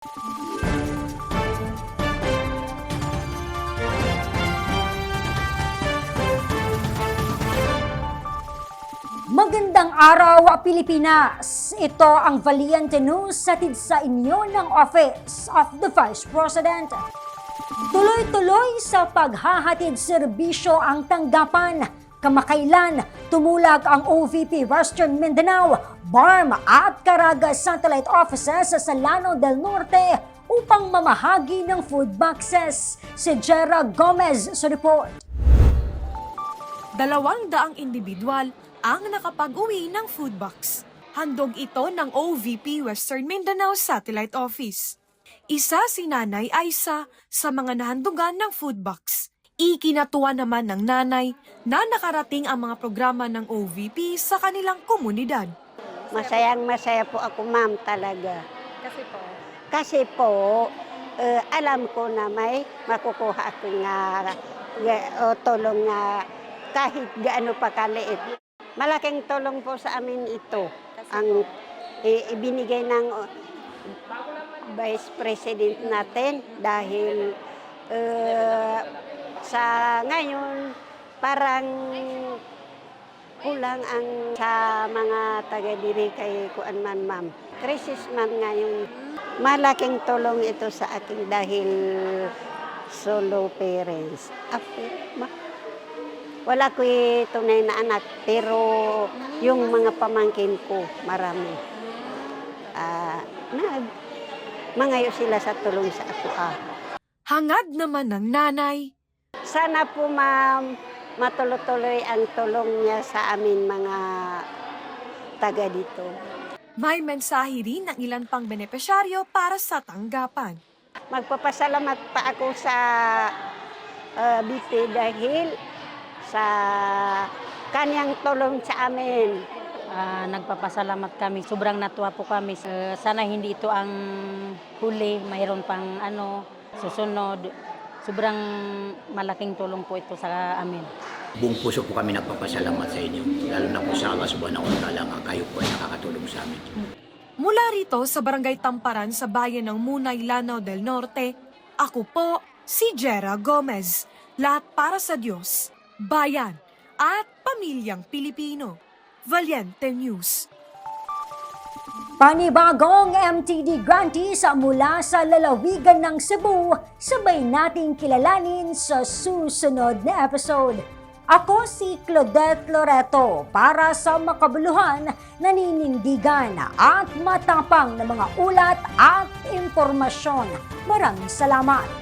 Magandang araw, Pilipinas! Ito ang Valiente News satid sa inyo ng Office of the Vice President. Tuloy-tuloy sa paghahatid serbisyo ang tanggapan. Kamakailan, tumulag ang OVP Western Mindanao, BARM at Caraga Satellite Offices sa Salano del Norte upang mamahagi ng food boxes. Si Jera Gomez sa report. Dalawang daang individual ang nakapag-uwi ng food box. Handog ito ng OVP Western Mindanao Satellite Office. Isa si Nanay Aisa sa mga nahandugan ng food box. Ikinatuwa naman ng nanay na nakarating ang mga programa ng OVP sa kanilang komunidad. Masayang masaya po ako ma'am talaga. Kasi po, Kasi po, eh, alam ko na may makukuha ako nga, o tulong nga kahit gaano pa kaliit. Malaking tulong po sa amin ito. Ang i- ibinigay ng uh, Vice President natin dahil eh, sa ngayon parang kulang ang sa mga taga diri kay kuan man ma'am. Crisis man ngayon. Malaking tulong ito sa akin dahil solo parents. Ako, wala ko tunay na anak, pero yung mga pamangkin ko, marami. Ah, nag, mangayo sila sa tulong sa ako. Ah. hangad naman ng nanay Sana po ma'am, matuloy-tuloy ang tulong niya sa amin mga taga dito. May mensahe rin ng ilan pang benepisyaryo para sa tanggapan. Magpapasalamat pa ako sa uh, BP dahil sa kanyang tulong sa amin. Ah, nagpapasalamat kami. Sobrang natuwa po kami. Eh, sana hindi ito ang huli. Mayroon pang ano, susunod. Sobrang malaking tulong po ito sa amin. Buong puso po kami nagpapasalamat sa inyo. Lalo na po sa Allah subhanahu wa ta'ala nga kayo po ay nakakatulong sa amin. Mula rito sa Barangay Tamparan sa bayan ng Munay, Lanao del Norte, ako po si Jera Gomez. Lahat para sa Diyos, bayan at pamilyang Pilipino. Valiente News. Panibagong MTD grantees mula sa lalawigan ng Cebu, sabay nating kilalanin sa susunod na episode. Ako si Claudette Loreto para sa makabuluhan, naninindigan at matapang na mga ulat at impormasyon. Maraming salamat!